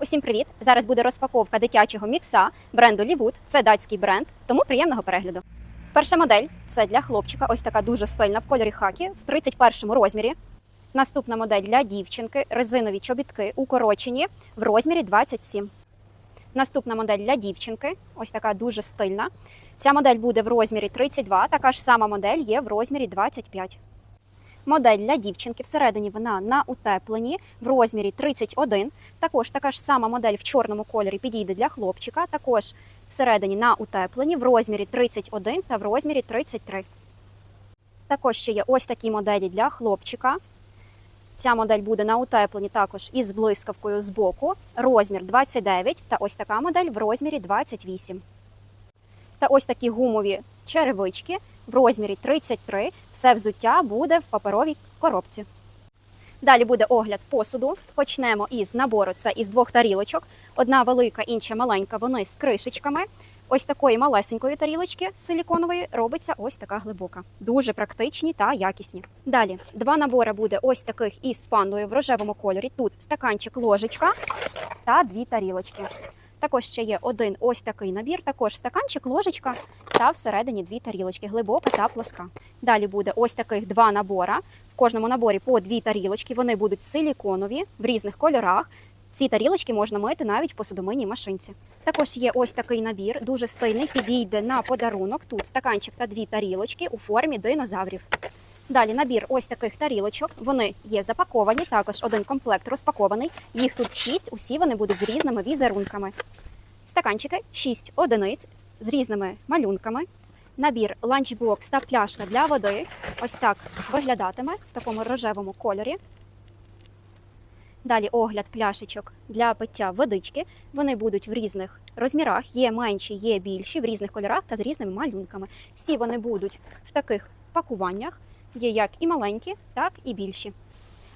Усім привіт! Зараз буде розпаковка дитячого мікса бренду Лівуд. Це датський бренд, тому приємного перегляду. Перша модель це для хлопчика, ось така дуже стильна в кольорі хакі в 31 розмірі. Наступна модель для дівчинки, резинові чобітки укорочені в розмірі 27. Наступна модель для дівчинки, ось така дуже стильна. Ця модель буде в розмірі 32, така ж сама модель є в розмірі 25. Модель для дівчинки всередині вона на утепленні в розмірі 31. Також така ж сама модель в чорному кольорі підійде для хлопчика. Також всередині на утепленні в розмірі 31 та в розмірі 33. Також ще є ось такі моделі для хлопчика. Ця модель буде на утепленні також із блискавкою з боку. Розмір 29 та ось така модель в розмірі 28. Та ось такі гумові черевички в розмірі 33. Все взуття буде в паперовій коробці. Далі буде огляд посуду. Почнемо із набору. Це із двох тарілочок. Одна велика, інша маленька. Вони з кришечками. Ось такої малесенької тарілочки силіконової робиться ось така глибока. Дуже практичні та якісні. Далі два набори буде ось таких із пандою в рожевому кольорі. Тут стаканчик, ложечка та дві тарілочки. Також ще є один ось такий набір, також стаканчик, ложечка та всередині дві тарілочки, глибока та плоска. Далі буде ось таких два набора. В кожному наборі по дві тарілочки. Вони будуть силіконові в різних кольорах. Ці тарілочки можна мити навіть в посудомийній машинці. Також є ось такий набір, дуже стильний, підійде на подарунок. Тут стаканчик та дві тарілочки у формі динозаврів. Далі набір ось таких тарілочок. Вони є запаковані. Також один комплект розпакований. Їх тут шість. Усі вони будуть з різними візерунками. Стаканчики 6 одиниць з різними малюнками. Набір ланчбокс та пляшка для води. Ось так виглядатиме в такому рожевому кольорі. Далі огляд пляшечок для пиття водички. Вони будуть в різних розмірах. Є менші, є більші, в різних кольорах та з різними малюнками. Всі вони будуть в таких пакуваннях. Є як і маленькі, так і більші.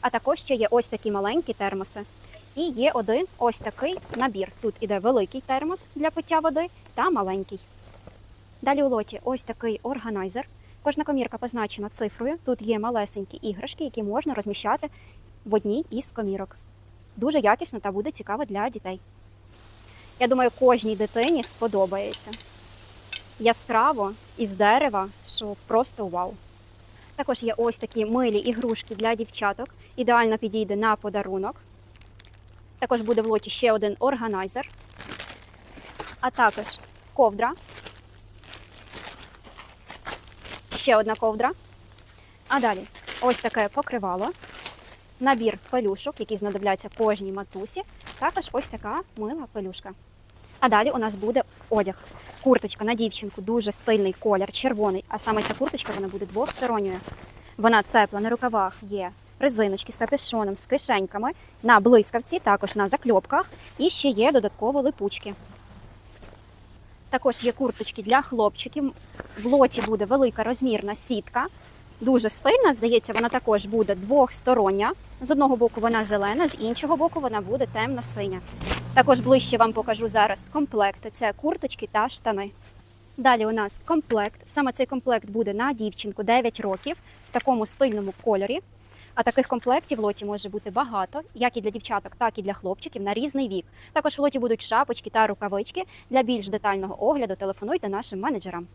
А також ще є ось такі маленькі термоси. І є один ось такий набір. Тут іде великий термос для пиття води та маленький. Далі у лоті ось такий органайзер. Кожна комірка позначена цифрою. Тут є малесенькі іграшки, які можна розміщати в одній із комірок. Дуже якісно та буде цікаво для дітей. Я думаю, кожній дитині сподобається. Яскраво із дерева, що просто вау. Також є ось такі милі ігрушки для дівчаток. Ідеально підійде на подарунок. Також буде в лоті ще один органайзер, а також ковдра. Ще одна ковдра. А далі ось таке покривало, набір пелюшок, які знадобляться кожній матусі. Також ось така мила пелюшка. А далі у нас буде одяг. Курточка на дівчинку, дуже стильний колір, червоний. А саме ця курточка вона буде двосторонньою. Вона тепла, на рукавах є резиночки з капюшоном, з кишеньками, на блискавці, також на закльопках. І ще є додатково липучки. Також є курточки для хлопчиків. В лоті буде велика розмірна сітка. Дуже стильна, здається, вона також буде двохстороння. З одного боку вона зелена, з іншого боку вона буде темно-синя. Також ближче вам покажу зараз комплекти. Це курточки та штани. Далі у нас комплект. Саме цей комплект буде на дівчинку 9 років в такому стильному кольорі. А таких комплектів в лоті може бути багато, як і для дівчаток, так і для хлопчиків на різний вік. Також в лоті будуть шапочки та рукавички. Для більш детального огляду телефонуйте нашим менеджерам.